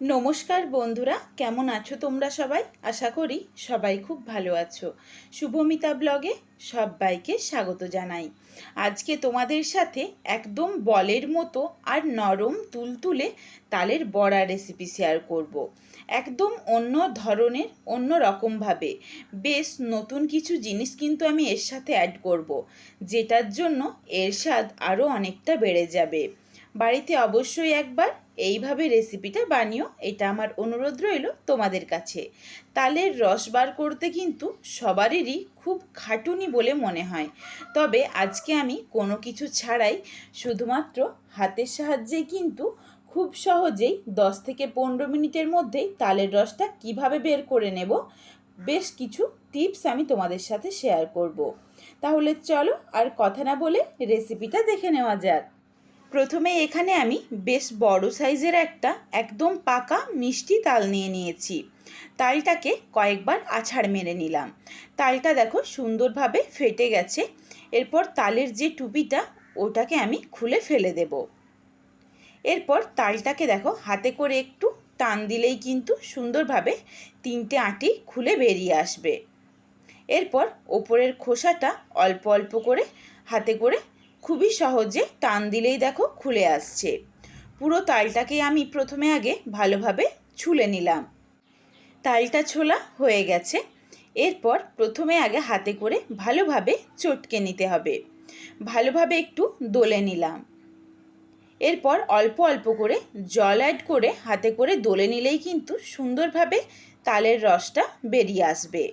নমস্কার বন্ধুরা, কেমন আছো তোমরা সবাই আশা করি সবাই খুব ভালো আছো শুভমিতা ব্লগে সবাইকে স্বাগত জানাই আজকে তোমাদের সাথে একদম বলের মতো আর নরম তুলতুলে তালের বড়া রেসিপি শেয়ার করব। একদম অন্য ধরনের, অন্য রকমভাবে বেশ নতুন কিছু জিনিস কিন্তু আমি এর সাথে অ্যাড করব। যেটার জন্য এর স্বাদ আরও অনেকটা বেড়ে যাবে বাড়িতে অবশ্যই একবার এইভাবে রেসিপিটা বানিও, এটা আমার অনুরোধ রইল তোমাদের কাছে। তালের রস বার করতে কিন্তু সবারই খুব খাটুনি বলে মনে হয়। তবে আজকে আমি কোনো কিছু ছাড়াই শুধুমাত্র হাতের সাহায্যে কিন্তু খুব সহজেই দশ থেকে পনেরো মিনিটের মধ্যেই তালের রসটা কীভাবে বের করে নেব, বেশ কিছু টিপস আমি তোমাদের সাথে শেয়ার করব। তাহলে চলো আর কথা না বলে রেসিপিটা দেখে নেওয়া যাক। প্রথমে এখানে আমি বেশ বড় সাইজের একটা একদম পাকা মিষ্টি তাল নিয়ে নিয়েছি। তালটাকে কয়েকবার আছাড় মেরে নিলাম। তালটা দেখো সুন্দরভাবে ফেটে গেছে। এরপর তালের যে টুপিটা, ওটাকে আমি খুলে ফেলে দেব। এরপর তালটাকে দেখো হাতে করে একটু টান দিলেই কিন্তু সুন্দরভাবে তিনটে আঁটি খুলে বেরিয়ে আসবে। এরপর ওপরের খোসাটা অল্প অল্প করে হাতে করে খুবই সহজে টান দিলেই দেখো খুলে আসছে। পুরো তালটাকে আমি প্রথমে আগে ভালোভাবে ছুলে নিলাম। তালটা ছোলা হয়ে গেছে। এরপর প্রথমে আগে হাতে করে ভালোভাবে চটকে নিতে হবে। ভালোভাবে একটু দোলে নিলাম। এরপর অল্প অল্প করে জল অ্যাড করে হাতে করে দোলে নিলেই কিন্তু সুন্দরভাবে তালের রসটা বেরিয়ে আসবে।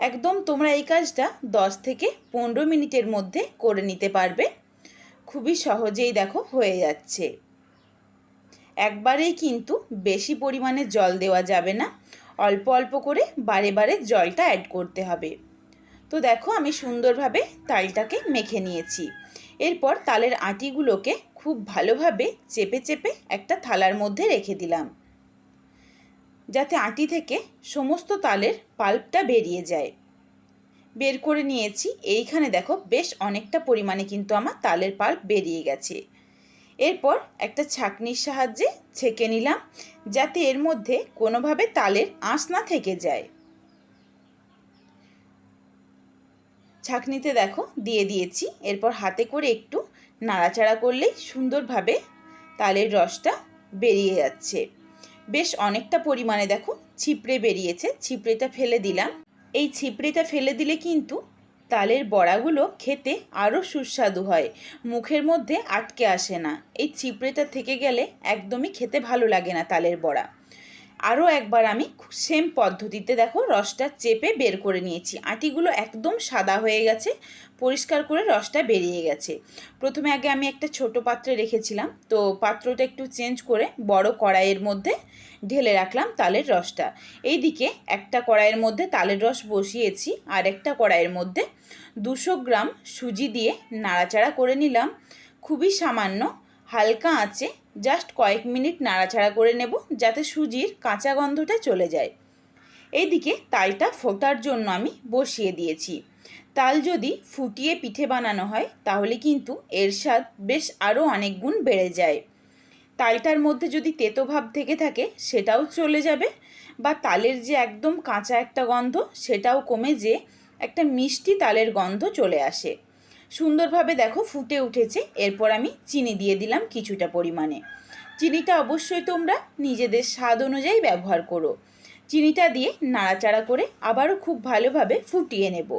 একদম তোমরা এই কাজটা দশ থেকে পনেরো মিনিটের মধ্যে করে নিতে পারবে। খুবই সহজেই দেখো হয়ে যাচ্ছে। একবারেই কিন্তু বেশি পরিমাণে জল দেওয়া যাবে না। অল্প অল্প করে বারে বারে জলটা অ্যাড করতে হবে। তো দেখো আমি সুন্দরভাবে তালটাকে মেখে নিয়েছি। এরপর তালের আটিগুলোকে খুব ভালোভাবে চেপে চেপে একটা থালার মধ্যে রেখে দিলাম। যাতে আটি থেকে সমস্ত তালের পাল্পটা বেরিয়ে যায়। বের করে নিয়েছি। এইখানে দেখো বেশ অনেকটা পরিমাণে কিন্তু আমার তালের পাল্প বেরিয়ে গেছে। এরপর একটা ছাকনির সাহায্যে ছেঁকে নিলাম যাতে এর মধ্যে কোনোভাবে তালের আঁশ না থেকে যায়। ছাকনিতে দেখো দিয়ে দিয়েছি। এরপর হাতে করে একটু নাড়াচাড়া করলেই সুন্দরভাবে তালের রসটা বেরিয়ে যাচ্ছে। বেশ অনেকটা পরিমাণে দেখো ছিপড়ে বেরিয়েছে, ছিপড়েটা ফেলে দিলাম। এই ছিপড়েটা ফেলে দিলে কিন্তু তালের বড়াগুলো খেতে আরও সুস্বাদু হয়, মুখের মধ্যে আটকে আসে না। এই ছিপড়েটা থেকে গেলে একদমই খেতে ভালো লাগে না তালের বড়া। আরও একবার আমি সেম পদ্ধতিতে দেখো রসটা চেপে বের করে নিয়েছি। আটিগুলো একদম সাদা হয়ে গেছে, পরিষ্কার করে রসটা বেরিয়ে গেছে। প্রথমে আগে আমি একটা ছোট পাত্রে রেখেছিলাম, তো পাত্রটা একটু চেঞ্জ করে বড় কড়াইয়ের মধ্যে ঢেলে রাখলাম তালের রসটা। এই দিকে একটা কড়াইয়ের মধ্যে তালের রস বসিয়েছি আর একটা কড়াইয়ের মধ্যে দুশো গ্রাম সুজি দিয়ে নাড়াচাড়া করে নিলাম। খুবই সামান্য হালকা আঁচে জাস্ট কয়েক মিনিট নাড়াচাড়া করে নেব যাতে সুজির কাঁচা গন্ধটা চলে যায়। এইদিকে তালটা ফোটার জন্য আমি বসিয়ে দিয়েছি। তাল যদি ফুটিয়ে পিঠে বানানো হয়, তাহলে কিন্তু এর স্বাদ বেশ আরও অনেক গুণ বেড়ে যায়। তালটার মধ্যে যদি তেতো ভাব থেকে থাকে, সেটাও চলে যাবে বা তালের যে একদম কাঁচা একটা গন্ধ, সেটাও কমে যে একটা মিষ্টি তালের গন্ধ চলে আসে। সুন্দরভাবে দেখো ফুটে উঠেছে। এরপর আমি চিনি দিয়ে দিলাম কিছুটা পরিমাণে। চিনিটা অবশ্যই তোমরা নিজেদের স্বাদ অনুযায়ী ব্যবহার করো। চিনিটা দিয়ে নাড়াচাড়া করে আবারও খুব ভালোভাবে ফুটিয়ে নেব।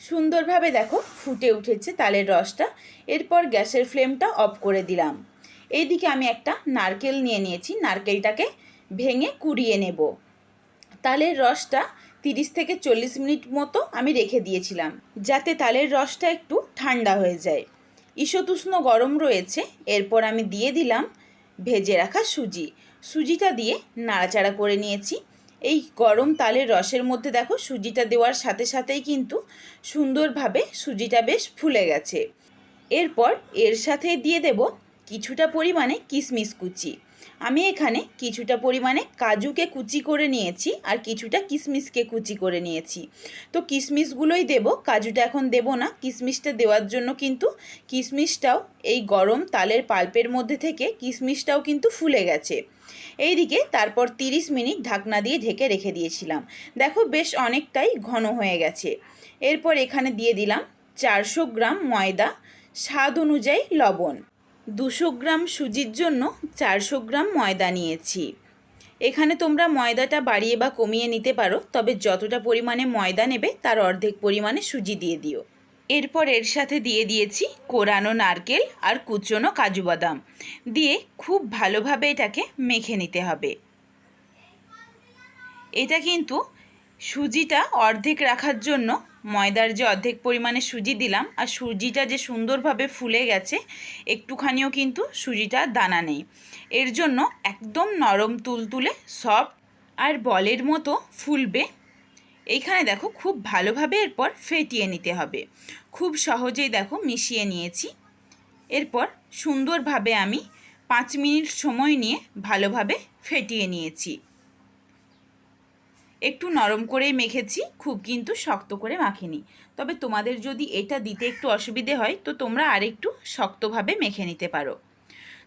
সুন্দরভাবে দেখো ফুটে উঠেছে তালের রসটা। এরপর গ্যাসের ফ্লেমটা অফ করে দিলাম। এইদিকে আমি একটা নারকেল নিয়ে নিয়েছি। নারকেলটাকে ভেঙে কুড়িয়ে নেব। তালের রসটা তিরিশ থেকে চল্লিশ মিনিট মতো আমি রেখে দিয়েছিলাম। যাতে তালের রসটা একটু ঠান্ডা হয়ে যায়। ঈশতুষ্ণ গরম রয়েছে, এরপর আমি দিয়ে দিলাম ভেজে রাখা সুজি। সুজিটা দিয়ে নাড়াচাড়া করে নিয়েছি। এই গরম তালের রসের মধ্যে দেখো, সুজিটা দেওয়ার সাথে সাথেই কিন্তু সুন্দরভাবে সুজিটা বেশ ফুলে গেছে। এরপর এর সাথে দিয়ে দেব কিছুটা পরিমাণে কিশমিশ কুচি। আমি এখানে কিছুটা পরিমাণে কাজুকে কুচি করে নিয়েছি আর কিছুটা কিশমিশকে কুচি করে নিয়েছি। তো কিশমিশগুলোই দেব, কাজুটা এখন দেব না। কিশমিশটা দেওয়ার জন্য কিন্তু কিশমিশটাও এই গরম তালের পাল্পের মধ্যে থেকে কিশমিশটাও কিন্তু ফুলে গেছে। এইদিকে তারপর 30 মিনিট ঢাকনা দিয়ে ঢেকে রেখে দিয়েছিলাম। দেখো বেশ অনেকটাই ঘন হয়ে গেছে। এরপর এখানে দিয়ে দিলাম চারশো গ্রাম ময়দা, স্বাদ অনুযায়ী লবণ। দুশো গ্রাম সুজির জন্য চারশো গ্রাম ময়দা নিয়েছি। এখানে তোমরা ময়দাটা বাড়িয়ে বা কমিয়ে নিতে পারো, তবে যতটা পরিমাণে ময়দা নেবে তার অর্ধেক পরিমাণে সুজি দিয়ে দিও। এরপর এর সাথে দিয়ে দিয়েছি কোরানো নারকেল আর কুচনো কাজু বাদাম। দিয়ে খুব ভালোভাবে এটাকে মেখে নিতে হবে। এটা কিন্তু সুজিটা অর্ধেক রাখার জন্য ময়দার যে অর্ধেক পরিমাণে সুজি দিলাম, আর সুজিটা যে সুন্দরভাবে ফুলে গেছে, একটুখানিও কিন্তু সুজিটা দানা নেই। এর জন্য একদম নরম তুলতুলে সফট আর বলের মতো ফুলবে। এইখানে দেখো খুব ভালোভাবে এরপর ফেটিয়ে নিতে হবে। খুব সহজেই দেখো মিশিয়ে নিয়েছি। এরপর সুন্দরভাবে আমি পাঁচ মিনিট সময় নিয়ে ভালোভাবে ফেটিয়ে নিয়েছি। একটু নরম করেই মেখেছি, খুব কিন্তু শক্ত করে মাখিনি। তবে তোমাদের যদি এটা দিতে একটু অসুবিধে হয়, তো তোমরা আরেকটু শক্তভাবে মেখে নিতে পারো।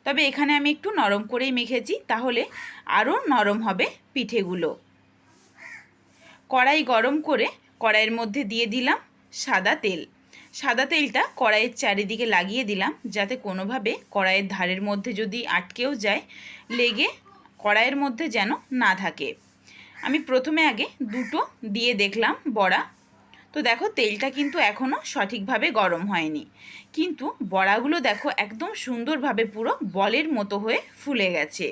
তবে এখানে আমি একটু নরম করেই মেখেছি, তাহলে আরও নরম হবে পিঠেগুলো। কড়াই গরম করে কড়াইয়ের মধ্যে দিয়ে দিলাম সাদা তেল। সাদা তেলটা কড়াইয়ের চারিদিকে লাগিয়ে দিলাম, যাতে কোনোভাবে কড়াইয়ের ধারের মধ্যে যদি আটকেও যায়, লেগে কড়াইয়ের মধ্যে যেন না থাকে। আমি প্রথমে আগে দুটো দিয়ে দেখলাম বড়া। তো দেখো, তেলটা কিন্তু এখনও সঠিকভাবে গরম হয়নি। কিন্তু বড়াগুলো দেখো, একদম সুন্দরভাবে পুরো বলের মতো হয়ে ফুলে গেছে।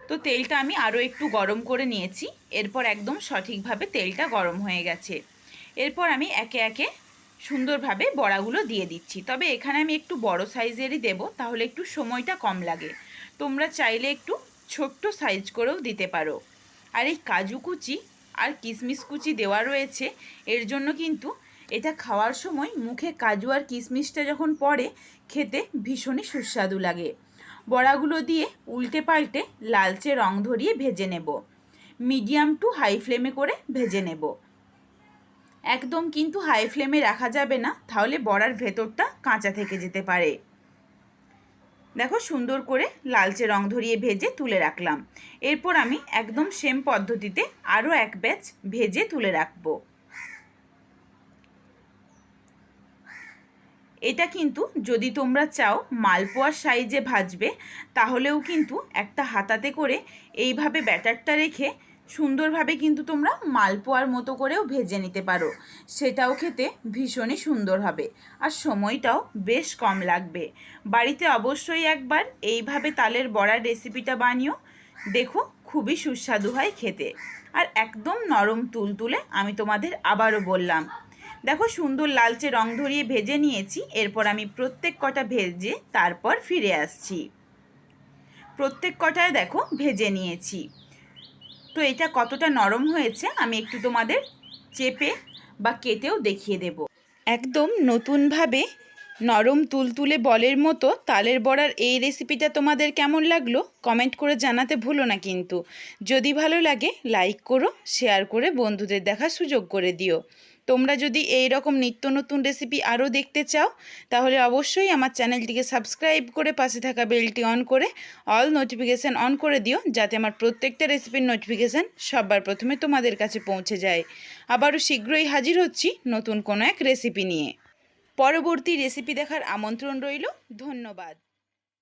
তো তেলটা আমি আরও একটু গরম করে নিয়েছি। এরপর একদম সঠিকভাবে তেলটা গরম হয়ে গেছে। এরপর আমি একে একে সুন্দরভাবে বড়াগুলো দিয়ে দিচ্ছি। তবে এখানে আমি একটু বড় সাইজেরই দেব, তাহলে একটু সময়টা কম লাগে। তোমরা চাইলে একটু ছোট্ট সাইজ করেও দিতে পারো। আর এই কাজু কুচি আর কিশমিশ কুচি দেওয়া রয়েছে, এর জন্য কিন্তু এটা খাওয়ার সময় মুখে কাজু আর কিশমিশটা যখন পড়ে, খেতে ভীষণই সুস্বাদু লাগে। বড়াগুলো দিয়ে উল্টে পাল্টে লালচে রং ধরিয়ে ভেজে নেব। মিডিয়াম টু হাই ফ্লেমে করে ভেজে নেব। একদম কিন্তু হাই ফ্লেমে রাখা যাবে না, তাহলে বড়ার ভেতরটা কাঁচা থেকে যেতে পারে। দেখো সুন্দর করে লালচে রং ধরিয়ে ভেজে তুলে রাখলাম। এরপর আমি একদম সেম পদ্ধতিতে আরও এক ব্যাচ ভেজে তুলে রাখব। এটা কিন্তু যদি তোমরা চাও মালপোয়ার সাইজে ভাজবে, তাহলেও কিন্তু একটা হাতাতে করে এইভাবে ব্যাটারটা রেখে সুন্দরভাবে কিন্তু তোমরা মালপোয়ার মতো করেও ভেজে নিতে পারো। সেটাও খেতে ভীষণই সুন্দর হবে। আর সময়টাও বেশ কম লাগবে। বাড়িতে অবশ্যই একবার এইভাবে তালের বড়ার রেসিপিটা বানিও। দেখো, খুবই সুস্বাদু হয় খেতে। আর একদম নরম তুলতুলে আমি তোমাদের আবারও বললাম। দেখো, সুন্দর লালচে রং ধরিয়ে ভেজে নিয়েছি। এরপর আমি প্রত্যেক কটা ভেজে তারপর ফিরে আসছি। প্রত্যেক কটায় দেখো, ভেজে নিয়েছি। তো এটা কতটা নরম হয়েছে আমি একটু তোমাদের চেপে বা কেটেও দেখিয়ে দেব। একদম নতুনভাবে নরম তুলতুলে বলের মতো তালের বড়ার এই রেসিপিটা তোমাদের কেমন লাগল কমেন্ট করে জানাতে ভুলো না কিন্তু। যদি ভালো লাগে লাইক করো শেয়ার করে বন্ধুদের দেখার সুযোগ করে দিও। তোমরা যদি এই রকম নিত্য নতুন রেসিপি আরও দেখতে চাও, তাহলে অবশ্যই আমার চ্যানেলটিকে সাবস্ক্রাইব করে পাশে থাকা বেলটি অন করে অল নোটিফিকেশান অন করে দিও, যাতে আমার প্রত্যেকটা রেসিপির নোটিফিকেশান সবার প্রথমে তোমাদের কাছে পৌঁছে যায়। আবারও শীঘ্রই হাজির হচ্ছি নতুন কোনো এক রেসিপি নিয়ে। পরবর্তী রেসিপি দেখার আমন্ত্রণ রইল, ধন্যবাদ।